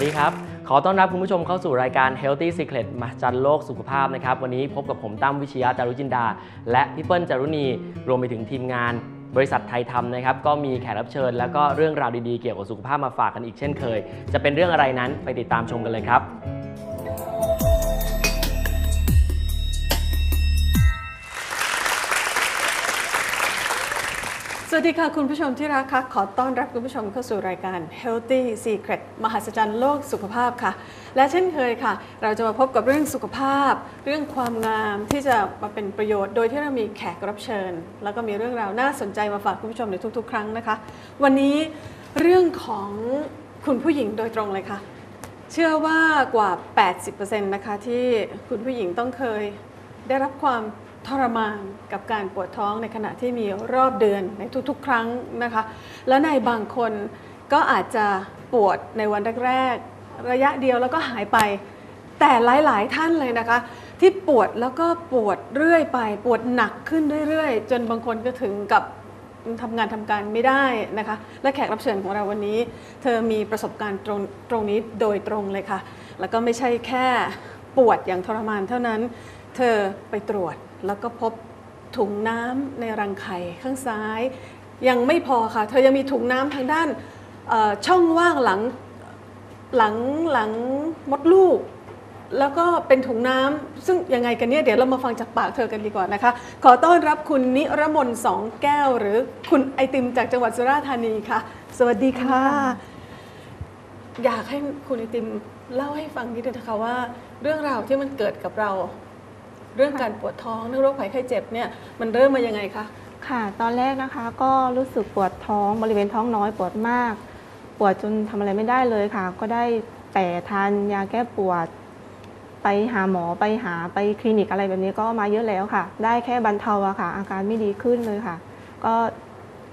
สวัสดีครับ ขอต้อนรับคุณผู้ชมเข้าสู่รายการ Healthy Secret มาจันโลกสุขภาพนะครับ วันนี้พบกับผมตั้มวิชยาจารุจินดา และพี่เปิ้ลจารุณี รวมไปถึงทีมงานบริษัทไทยทำนะครับ ก็มีแขกรับเชิญ แล้วก็เรื่องราวดีๆเกี่ยวกับสุขภาพมาฝากกันอีกเช่นเคย จะเป็นเรื่องอะไรนั้นไปติดตามชมกันเลยครับ สวัสดีค่ะ คุณผู้ชมที่รักค่ะขอต้อนรับคุณผู้ชมเข้าสู่รายการ Healthy Secret มหัศจรรย์โลกสุขภาพค่ะ และเช่นเคยค่ะ เราจะมาพบกับเรื่องสุขภาพ เรื่องความงามที่จะมาเป็นประโยชน์ โดยที่เรามีแขกรับเชิญ แล้วก็มีเรื่องราวน่าสนใจมาฝากคุณผู้ชมในทุก ๆ ครั้งนะคะ วันนี้เรื่องของคุณผู้หญิงโดยตรงเลยค่ะ เชื่อว่ากว่า 80%นะคะที่คุณผู้หญิงต้องเคยได้รับความ ทรมานกับการปวดท้องในขณะที่มีรอบเดือนในทุกๆ ครั้งนะคะ และในบางคนก็อาจจะปวดในวันแรกๆระยะเดียวแล้วก็หายไป แต่หลายๆท่านเลยนะคะ ที่ปวดแล้วก็ปวดเรื่อยไป ปวดหนักขึ้นเรื่อยๆ จนบางคนก็ถึงกับทำงานทำการไม่ได้นะคะ และแขกรับเชิญของเราวันนี้ เธอมีประสบการณ์ตรงตรงนี้โดยตรงเลยค่ะ แล้วก็ไม่ใช่แค่ปวดอย่างทรมานเท่านั้น เธอไปตรวจ แล้วก็พบถุงน้ำในรังไข่ข้างซ้าย ยังไม่พอค่ะ เธอยังมีถุงน้ำทางด้านช่องว่างหลังหลังหลังมดลูก แล้วก็เป็นถุงน้ำซึ่งยังไงกันเนี่ยเดี๋ยวเรามาฟังจากปากเธอกันดีกว่านะคะ ขอต้อนรับคุณนิรมนสองแก้ว หรือคุณไอติมจากจังหวัดสุราษฎร์ธานีค่ะ สวัสดีค่ะ อยากให้คุณไอติมเล่าให้ฟังนิดนึงนะคะว่า เรื่องราวที่มันเกิดกับเรา เรื่องการปวดท้องเรื่องโรคภัยไข้เจ็บเนี่ยมันเริ่มมายังไงคะค่ะ ตอนแรกนะคะก็รู้สึกปวดท้องบริเวณท้องน้อยปวดมาก ปวดจนทำอะไรไม่ได้เลยค่ะ ก็ได้แต่ทานยาแก้ปวด ไปหาหมอไปหาไปคลินิกอะไรแบบนี้ก็มาเยอะแล้วค่ะ ได้แค่บรรเทาอะค่ะ อาการไม่ดีขึ้นเลยค่ะ ก็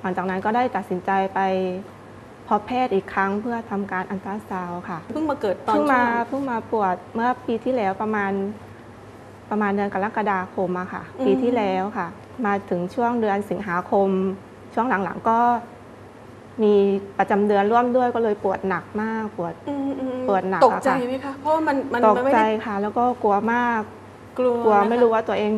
หลังจากนั้นก็ได้ตัดสินใจไปพบแพทย์อีกครั้งเพื่อทำการอันตราซาวด์ค่ะเพิ่งมาเกิดตอนเพิ่งมาช่วงเพิ่งมาปวดเมื่อปีที่แล้วประมาณ ประมาณเดือนกรกฎาคมอะค่ะ ปีที่แล้วค่ะ มาถึงช่วงเดือนสิงหาคม ช่วงหลังๆก็มีประจำเดือนร่วมด้วยก็เลยปวดหนักมากปวดอืมอืมปวดหนักตกใจอะค่ะไหมคะเพราะว่ามันมันตกมันไม่ใจได้ค่ะ แล้วก็กลัวมากกลัวกลัวนะคะไม่รู้ว่าตัวเอง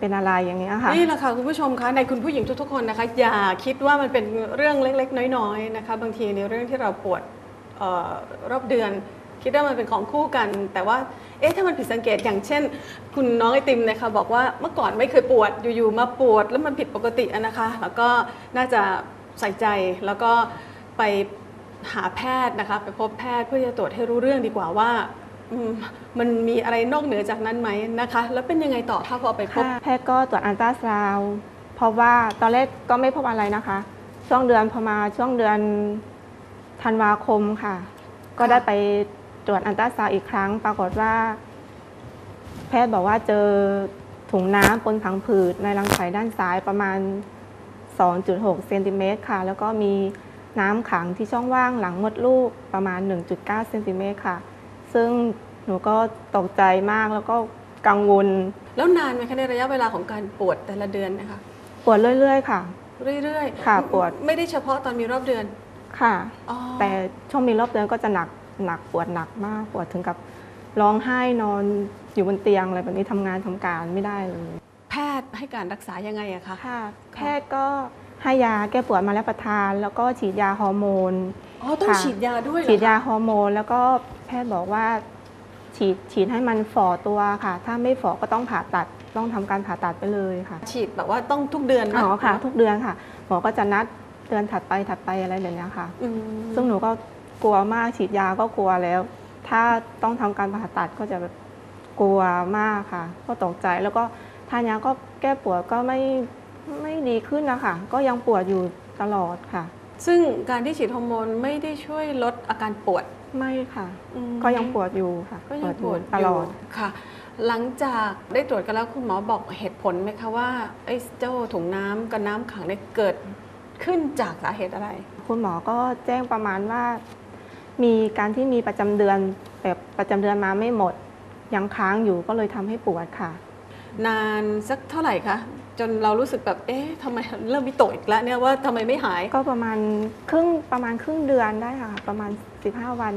เป็นอะไรอย่างเงี้ยค่ะนี่แหละค่ะคุณผู้ชมคะในคุณผู้หญิงทุกๆคนนะคะ อย่าคิดว่ามันเป็นเรื่องเล็ก ๆ น้อยๆนะคะ บางทีในเรื่องที่เราปวดเออรอบเดือน คิดว่ามันเป็นของคู่กัน แต่ว่า เอ๊ะถ้ามันผิดสังเกตอย่างเช่น คุณน้องไอติมนะคะบอกว่าเมื่อก่อนไม่เคยปวดอยู่ๆมาปวดแล้วมันผิดปกติอะนะคะ แล้วก็น่าจะใส่ใจแล้วก็ไปหาแพทย์นะคะไปพบแพทย์เพื่อจะตรวจให้รู้เรื่องดีกว่าว่ามันมีอะไรนอกเหนือจากนั้นไหมนะคะ แล้วเป็นยังไงต่อคะพอไปพบแพทย์ก็ตรวจอัลตราซาวด์เพราะว่าตอนแรกก็ไม่พบอะไรนะคะ ช่วงเดือนพอมาช่วงเดือนธันวาคมค่ะ ก็ได้ไป ตรวจอัลตราซาวด์อีกครั้ง ปรากฏว่า แพทย์บอกว่าเจอถุงน้ำปนผังผืดในรังไข่ด้านซ้ายประมาณ 2.6 เซนติเมตรค่ะ แล้วก็มีน้ำขังที่ช่องว่างหลังมดลูกประมาณ 1.9 เซนติเมตรค่ะ ซึ่งหนูก็ตกใจมากแล้วก็กังวล แล้วนานไหมคะในระยะเวลาของการปวดแต่ละเดือนนะคะ ปวดเรื่อยๆ ค่ะ เรื่อยค่ะปวด ไม่ได้เฉพาะตอนมีรอบเดือน ค่ะอ๋อแต่ช่วงมีรอบเดือนก็จะหนัก หนักปวดหนักมากปวดถึงกับร้องไห้นอนอยู่บนเตียงอะไรแบบนี้ทำงานทำการไม่ได้เลย แพทย์ให้การรักษายังไงอะคะ ค่ะแพทย์ก็ให้ยาแก้ปวดมาแล้วประทาน แล้วก็ฉีดยาฮอร์โมน อ๋อ ต้องค่ะ ฉีดยาด้วยเหรอฉีดยาคะฮอร์โมน แล้วก็แพทย์บอกว่า ฉีดฉีดให้มันฝ่อตัวค่ะ ถ้าไม่ฝ่อก็ต้องผ่าตัดต้องทำการผ่าตัดไปเลยค่ะฉีดแบบว่าต้องทุกเดือนไหมอ๋อค่ะ ทุกเดือนค่ะหมอก็จะนัดเดือนถัดไปถัดไปอะไรแบบเนี้ยค่ะ อืมซึ่งหนูก็ กลัวมากฉีดยาก็กลัวแล้ว ถ้าต้องทำการผ่าตัดก็จะแบบกลัวมากค่ะ ก็ตกใจแล้วก็ทานยาก็แก้ปวดก็ไม่ไม่ดีขึ้นนะคะก็ยังปวดอยู่ตลอดค่ะ ซึ่งการที่ฉีดฮอร์โมนไม่ได้ช่วยลดอาการปวดไม่ค่ะอืมก็ยังปวดอยู่ค่ะก็ยังปวดอยู่ตลอดยู่ค่ะ หลังจากได้ตรวจกันแล้วคุณหมอบอกเหตุผลไหมคะว่าไอ้เจ้าถุงน้ำกับน้ำขังเนี่ยเกิดขึ้นจากสาเหตุอะไร คุณหมอก็แจ้งประมาณว่า มีการที่มีประจำเดือนแบบประจำเดือนมาไม่หมด ยังค้างอยู่ก็เลยทำให้ปวดค่ะ นานสักเท่าไหร่คะจนเรารู้สึกแบบเอ๊ะทำไมเริ่มวิตกอีกแล้วเนี่ยว่าทำไมไม่หาย ก็ประมาณครึ่งประมาณครึ่งเดือนได้ค่ะ ประมาณ 15 วัน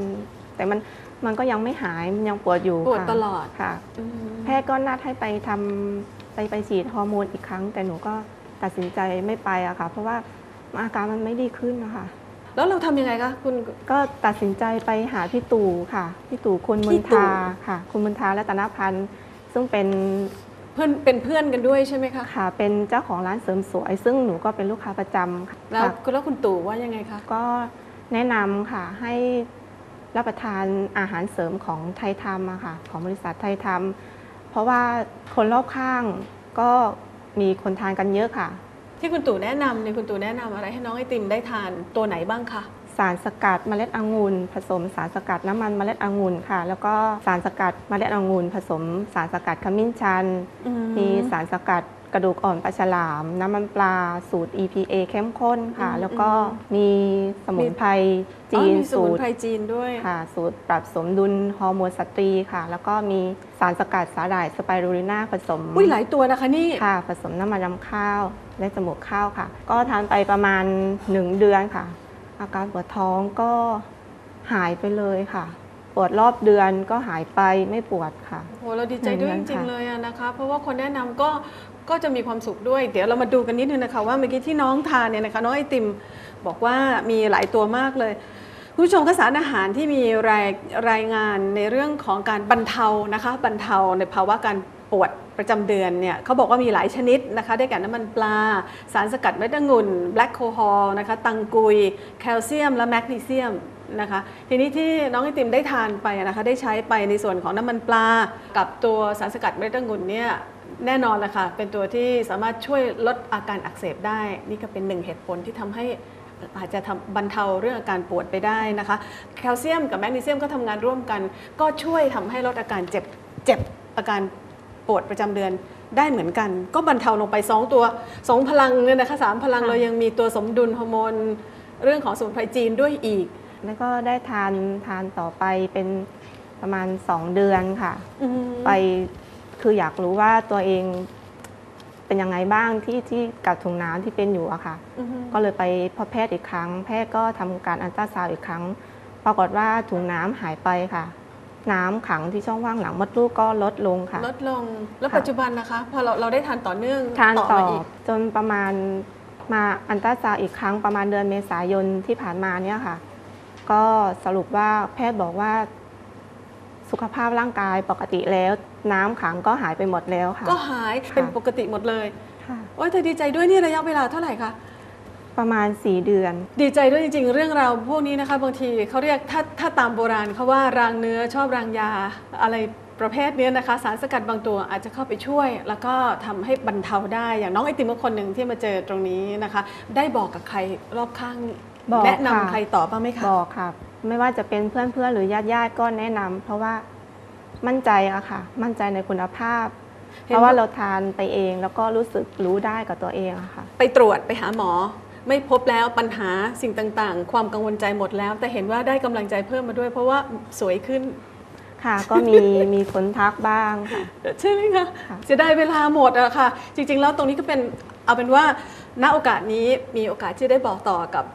แต่มันมันก็ยังไม่หายมันยังปวดอยู่ปวดค่ะตลอดค่ะ อืมแพทย์ก็นัดให้ไปทำไปไปฉีดฮอร์โมนอีกครั้ง แต่หนูก็ตัดสินใจไม่ไปอะค่ะ เพราะว่าอาการมันไม่ดีขึ้นนะคะ แล้วเราทำยังไงคะคุณ ก็ตัดสินใจไปหาพี่ตู่ค่ะ พี่ตู่คุณมพี่นตู่ ทาค่ะ คุณมนทาและตนพันธ์ซึ่งเป็นเพื่อนเป็นเพื่อนกันด้วยใช่ไหมคะค่ะเป็นเจ้าของร้านเสริมสวย ซึ่งหนูก็เป็นลูกค้าประจำค่ะแล้วค่ะแล้วคุณตู่ว่ายังไงคะก็แนะนำค่ะให้รับประทานอาหารเสริมของไทยทำอะค่ะ ของบริษัทไทยทำเพราะว่าคนรอบข้างก็มีคนทานกันเยอะค่ะ ที่คุณตู่แนะนำเนี่ยคุณตู่แนะนำอะไรให้น้องไอติมได้ทานตัวไหนบ้างคะ สารสกัดเมล็ดองุ่นผสมสารสกัดน้ำมันเมล็ดองุ่นค่ะ แล้วก็สารสกัดเมล็ดองุ่นผสมสารสกัดขมิ้นชันมีสารสกัด กระดูกอ่อนปลาฉลาม น้ำมันปลาสูตร EPA เข้มข้นค่ะ อืมแล้วก็อืมมีสมุนไพรอ๋อจีนมีสสูมุนตรไพรจีนด้วย ค่ะ สูตรปรับสมดุลฮอร์โมนสตรีค่ะ แล้วก็มีสารสกัดสาหร่ายสไปรูลิน่าผสม อุ้ยหลายตัวนะคะนี่ ค่ะผสมน้ำมันรำข้าว และจมูกข้าวค่ะ ก็ทานไปประมาณ 1 เดือนค่ะ อาการปวดท้องก็หายไปเลยค่ะ ปวดรอบเดือนก็หายไปไม่ปวดค่ะ โหเราดีใจด้วยหจนึ่งเดือนริงค่ะๆเลยอะนะคะ เพราะว่าคนแนะนำก็ ก็จะมีความสุขด้วย เดี๋ยวเรามาดูกันนิดนึงนะคะว่าเมื่อกี้ที่น้องทานเนี่ยนะคะน้องไอติมบอกว่ามีหลายตัวมากเลยคุณผู้ชมก็สารอาหารที่มีรายรายงานในเรื่องของการบรรเทานะคะบรรเทาในภาวะการปวดประจำเดือนเนี่ยเขาบอกว่ามีหลายชนิดนะคะได้แก่น้ำมันปลา สารสกัดเม็ดองุ่นแบล็กโคฮอลนะคะตังกุย แคลเซียม และแมกนีเซียมนะคะทีนี้ที่น้องไอติมได้ทานไปนะคะได้ใช้ไปในส่วนของน้ำมันปลา กับตัวสารสกัดเม็ดองุ่นเนี่ย แน่นอนแหละค่ะ เป็นตัวที่สามารถช่วยลดอาการอักเสบได้ นี่ก็เป็นหนึ่งเหตุผลที่ทำให้อาจจะทำบรรเทาเรื่องอาการปวดไปได้นะคะ แคลเซียมกับแมกนีเซียมก็ทำงานร่วมกัน ก็ช่วยทำให้ลดอาการเจ็บเจ็บอาการปวดประจำเดือนได้เหมือนกัน ก็บรรเทาลงไป 2 ตัว 2 พลังเนี่ยนะคะสามพลังค่ะเรายังมีตัวสมดุลฮอร์โมนเรื่องของสมุนไพรจีนด้วยอีก แล้วก็ได้ทานทานต่อไปเป็นประมาณ 2 เดือนค่ะอืมไป คืออยากรู้ว่าตัวเองเป็นยังไงบ้างที่ที่กับถุงน้ำที่เป็นอยู่อะค่ะ อืมก็เลยไปพบแพทย์อีกครั้ง แพทย์ก็ทำการอัลตราซาวด์อีกครั้ง ปรากฏว่าถุงน้ำหายไปค่ะ น้ำขังที่ช่องว่างหลังมดลูกก็ลดลงค่ะ ลดลงแล้วค่ะ ปัจจุบันนะคะ พอเราเราได้ทานต่อเนื่องทานต่อมาอีกจนประมาณมาอันตราซาวด์อีกครั้งประมาณเดือนเมษายนที่ผ่านมาเนี่ยค่ะ ก็สรุปว่าแพทย์บอกว่า สุขภาพร่างกายปกติแล้ว น้ำขังก็หายไปหมดแล้วค่ะ ก็หายค่ะเป็นปกติหมดเลย ค่ะ โอ้ยแต่ดีใจด้วยนี่ระยะเวลาเท่าไหร่คะ ประมาณ 4 เดือน ดีใจด้วยจริงๆ เรื่องราวพวกนี้นะคะบางทีเขาเรียกถ้าถ้าตามโบราณเขาว่ารางเนื้อชอบรางยาอะไรประเภทเนี้ยนะคะ สารสกัดบางตัวอาจจะเข้าไปช่วย แล้วก็ทำให้บรรเทาได้อย่างน้องไอติมก็คนหนึ่งที่มาเจอตรงนี้นะคะ ได้บอกกับใครรอบข้างบอกแนะนำค่ะ ใครต่อบ้างไหมคะ บอกค่ะ ไม่ว่าจะเป็นเพื่อนๆหรือญาติๆก็แนะนำเพราะว่ามั่นใจอะค่ะ มั่นใจในคุณภาพเห็นเพราะว่าว่าเราทานไปเองแล้วก็รู้สึกรู้ได้กับตัวเองอะค่ะ ไปตรวจไปหาหมอ ไม่พบแล้วปัญหาสิ่งต่างๆ ความกังวลใจหมดแล้ว แต่เห็นว่าได้กำลังใจเพิ่มมาด้วย เพราะว่าสวยขึ้นค่ะก็มีมีคนทักบ้างค่ะใช่ไหมคะค่ะเสียดายเวลาหมดอะค่ะ จริง ๆ แล้วตรงนี้ก็เป็น เอาเป็นว่าณโอกาสนี้มีโอกาสที่ได้บอกต่อกับ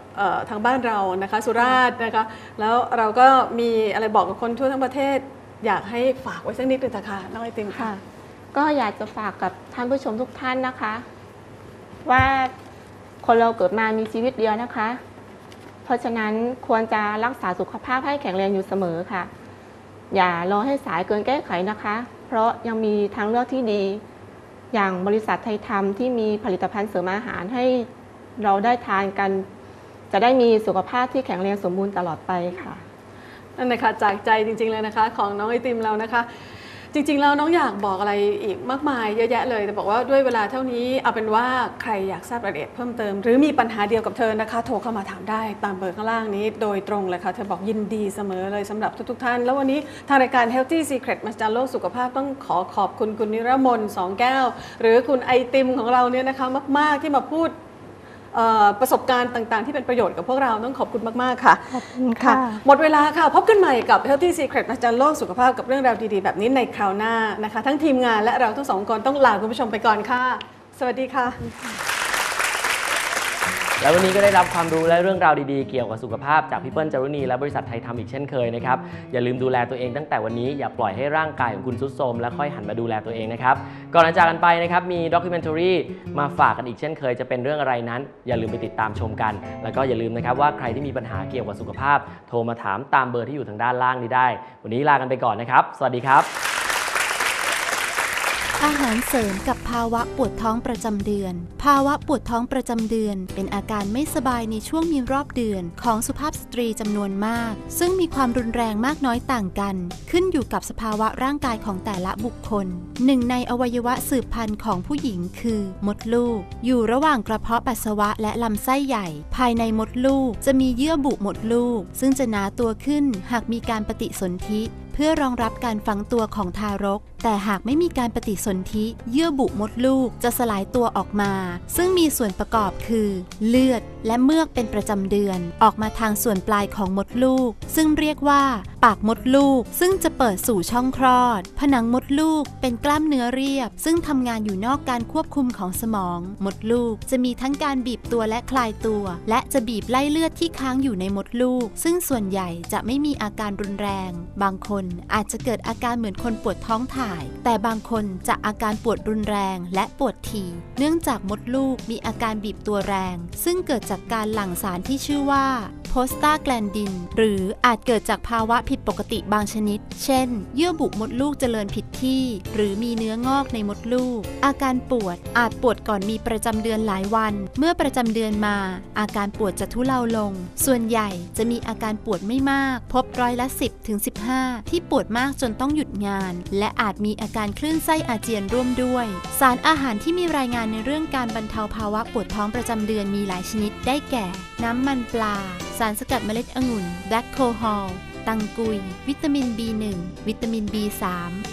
ทางบ้านเรานะคะสุราษฎร์นะคะแล้วเราก็มีอะไรบอกกับคนทั่วทั้งประเทศ อยากให้ฝากไว้สักนิดหนึงค่ะน้องไอติมค่ะ ก็อยากจะฝากกับท่านผู้ชมทุกท่านนะคะ ว่าคนเราเกิดมามีชีวิตเดียวนะคะ เพราะฉะนั้นควรจะรักษาสุขภาพให้แข็งแรงอยู่เสมอค่ะ อย่ารอให้สายเกินแก้ไขนะคะ เพราะยังมีทางเลือกที่ดี อย่างบริษัทไทยทำที่มีผลิตภัณฑ์เสริมอาหารให้เราได้ทานกัน จะได้มีสุขภาพที่แข็งแรงสมบูรณ์ตลอดไปค่ะนั่นนะคะจากใจจริงๆเลยนะคะ ของน้องไอติมเรานะคะ จริงๆแล้วน้องอยากบอกอะไรอีกมากมายเยอะแยะเลยแต่บอกว่าด้วยเวลาเท่านี้เอาเป็นว่าใครอยากทราบรายละเอียดเพิ่มเติม หรือมีปัญหาเดียวกับเธอนะคะ โทรเข้ามาถามได้ตามเบอร์ข้างล่างนี้ โดยตรงเลยค่ะ เธอบอกยินดีเสมอเลยสำหรับทุกๆท่าน แล้ววันนี้ทางรายการ Healthy Secret มาจารย์โลกสุขภาพต้องขอขอบคุณคุณนิรมนสองแก้ว หรือคุณไอติมของเราเนี่ยนะคะมาก ๆที่มาพูด ประสบการณ์ต่าง ๆ ที่เป็นประโยชน์กับพวกเราต้องขอบคุณมาก ๆ ค่ะ ขอบคุณค่ะ หมดเวลาค่ะ พบกันใหม่กับ Healthy Secret อาจารย์โลกสุขภาพกับเรื่องราวดี ๆ แบบนี้ในคราวหน้านะคะ ทั้งทีมงานและเราทั้งสองคนต้องลาคุณผู้ชมไปก่อนค่ะ สวัสดีค่ะ และวันนี้ก็ได้รับความรู้และเรื่องราวดีๆ เกี่ยวกับสุขภาพจากพี่เปิ้ลจารุณีและบริษัทไทยทำอีกเช่นเคยนะครับ อย่าลืมดูแลตัวเองตั้งแต่วันนี้อย่าปล่อยให้ร่างกายของคุณทรุดโทรมและค่อยหันมาดูแลตัวเองนะครับ ก่อนจะจากกันไปนะครับมีด็อกิเมนท r รีมาฝากกันอีกเช่นเคยจะเป็นเรื่องอะไรนั้น อย่าลืมไปติดตามชมกัน แล้วก็อย่าลืมนะครับว่าใครที่มีปัญหาเกี่ยวกับสุขภาพ โทรมาถามตามเบอร์ที่อยู่ทางด้านล่างนี้ได้ วันนี้ลากันไปก่อนนะครับ สวัสดีครับ อาหารเสริมกับภาวะปวดท้องประจำเดือน ภาวะปวดท้องประจำเดือน เป็นอาการไม่สบายในช่วงมีรอบเดือนของสุภาพสตรีจำนวนมาก ซึ่งมีความรุนแรงมากน้อยต่างกัน ขึ้นอยู่กับสภาวะร่างกายของแต่ละบุคคล หนึ่งในอวัยวะสืบพันธุ์ของผู้หญิงคือ มดลูก อยู่ระหว่างกระเพาะปัสสาวะและลำไส้ใหญ่ ภายในมดลูกจะมีเยื่อบุมดลูก ซึ่งจะหนาตัวขึ้นหากมีการปฏิสนธิเพื่อรองรับการฝังตัวของทารกแต่หากไม่มีการปฏิสนธิเยื่อบุมดลูกจะสลายตัวออกมา ซึ่งมีส่วนประกอบคือ เลือดและเมือกเป็นประจำเดือน ออกมาทางส่วนปลายของมดลูก ซึ่งเรียกว่า ปากมดลูก ซึ่งจะเปิดสู่ช่องคลอด ผนังมดลูกเป็นกล้ามเนื้อเรียบ ซึ่งทำงานอยู่นอกการควบคุมของสมอง มดลูกจะมีทั้งการบีบตัวและคลายตัว และจะบีบไล่เลือดที่ค้างอยู่ในมดลูก ซึ่งส่วนใหญ่จะไม่มีอาการรุนแรง บางคนอาจจะเกิดอาการเหมือนคนปวดท้องถ่ายแต่บางคนจะอาการปวดรุนแรงและปวดที เนื่องจากมดลูกมีอาการบีบตัวแรง ซึ่งเกิดจากการหลั่งสารที่ชื่อว่า พสตาแกลนดิน หรืออาจเกิดจากภาวะผิดปกติบางชนิด เช่น เยื่อบุมดลูกเจริญผิดที่ หรือมีเนื้องอกในมดลูก อาการปวดอาจปวดก่อนมีประจำเดือนหลายวัน เมื่อประจำเดือนมา อาการปวดจะทุเลาลง ส่วนใหญ่จะมีอาการปวดไม่มาก พบร้อยละ 10ถึง15 ที่ปวดมากจนต้องหยุดงาน และอาจมีอาการคลื่นไส้อาเจียนร่วมด้วย สารอาหารที่มีรายงานในเรื่องการบรรเทาภาวะปวดท้องประจำเดือนมีหลายชนิดได้แก่น้ำมันปลา สารสกัดเมล็ดองุ่นแบล็คโคฮอลตังกุย วิตามิน B1 วิตามิน B3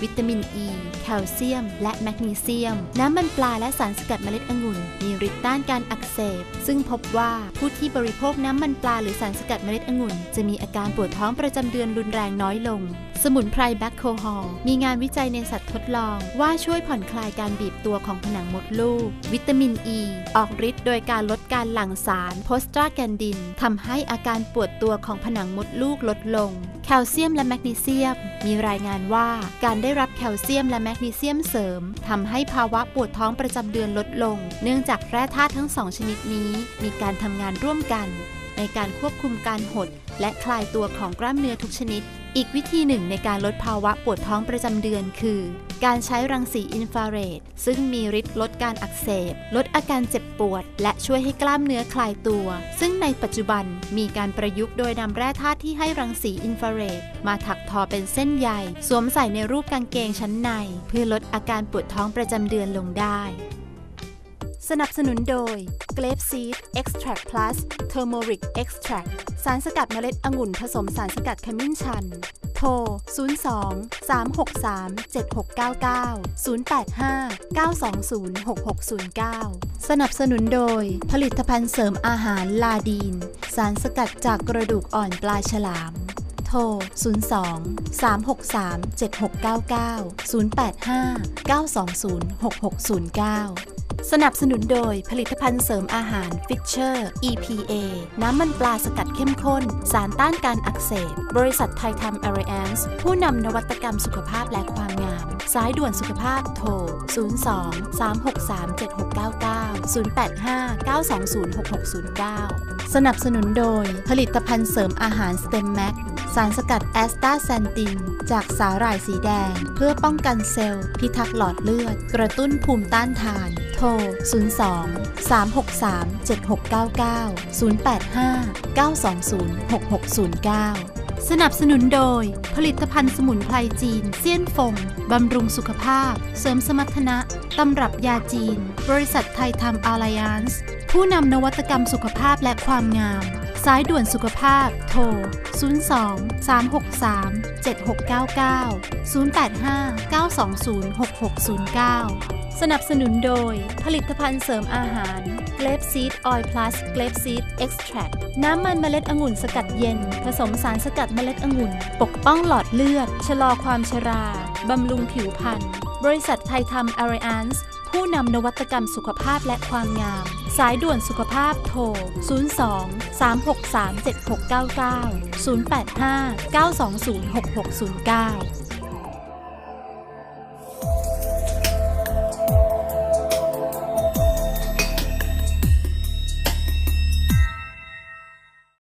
วิตามิน E แคลเซียม และแมกนีเซียม น้ำมันปลาและสารสกัดเมล็ดองุ่น มีฤทธิ์ต้านการอักเสบ ซึ่งพบว่าผู้ที่บริโภคน้ำมันปลาหรือสารสกัดเมล็ดองุ่น จะมีอาการปวดท้องประจำเดือนรุนแรงน้อยลง สมุนไพรแบคโคฮอลมีงานวิจัยในสัตว์ทดลอง ว่าช่วยผ่อนคลายการบีบตัวของผนังมดลูก วิตามินอ e, ีออกฤทธิ์โดยการลดการหลั่งสารโพสตราแกนดินทำให้อาการปวดตัวของผนังมดลูกลดลง แคลเซียมและแมกนีเซียม มีรายงานว่าการได้รับแคลเซียมและแมกนีเซียมเสริมทำให้ภาวะปวดท้องประจำเดือนลดลง เนื่องจากแร่ธาตุทั้งสองชนิดนี้ มีการทำงานร่วมกัน ในการควบคุมการหด และคลายตัวของกล้ามเนื้อทุกชนิด อีกวิธีหนึ่งในการลดภาวะปวดท้องประจำเดือนคือ การใช้รังสีอินฟราเรดซึ่งมีฤทธิ์ลดการอักเสบ ลดอาการเจ็บปวด และช่วยให้กล้ามเนื้อคลายตัว ซึ่งในปัจจุบันมีการประยุกต์โดยนำแร่ธาตุที่ให้รังสีอินฟราเรดมาถักทอเป็นเส้นใยสวมใส่ในรูปกางเกงชั้นใน เพื่อลดอาการปวดท้องประจำเดือนลงได้ สนับสนุนโดย Grape Seed Extract Plus Turmeric Extract สารสกัดเมล็ดองุ่นผสมสารสกัดขมิ้นชัน โทร 02 363 7699 085 920 6609 สนับสนุนโดย ผลิตภัณฑ์เสริมอาหารลาดีน สารสกัดจากกระดูกอ่อนปลาฉลาม โทร 02 363 7699 085 920 6609 สนับสนุนโดยผลิตภัณฑ์เสริมอาหารฟิชเชอร์ EPA น้ำมันปลาสกัดเข้มข้น สารต้านการอักเสบ บริษัทไทยทำเอเรนส์ผู้นำนวัตกรรมสุขภาพและความงาม สายด่วนสุขภาพโทร 02 363 7699 085 920 6609 สนับสนุนโดยผลิตภัณฑ์เสริมอาหารสเต็มแม็กสารสกัดแอสตาแซนติน จากสาหร่ายสีแดง เพื่อป้องกันเซลล์พิทักษ์หลอดเลือด กระตุ้นภูมิต้านทาน ร 02 363 7699 085 920 6609 สนับสนุนโดย ผลิตภัณฑ์สมุนไพรจีนเซียนฟงบำรุงสุขภาพ เสริมสมรรถนะตำรับยาจีน บริษัทไทยทำอาลายานส์ผู้นำนวัตกรรมสุขภาพและความงาม สายด่วนสุขภาพ โทร 02 363 7699 085 920 6609 สนับสนุนโดย ผลิตภัณฑ์เสริมอาหาร g l a p Seed Oil Plus g l a p Seed Extract น้ำมันเมล็ดองุ่นสกัดเย็น ผสมสารสกัดเมล็ดองุ่น ปกป้องหลอดเลือด ชะลอความชรา บำรุงผิวพรรณบริษัทไทยทำ a r i a n s ผผู้นำนวัตกรรมสุขภาพและความงาม สายด่วนสุขภาพโทร 02 363 7699 085 920 6609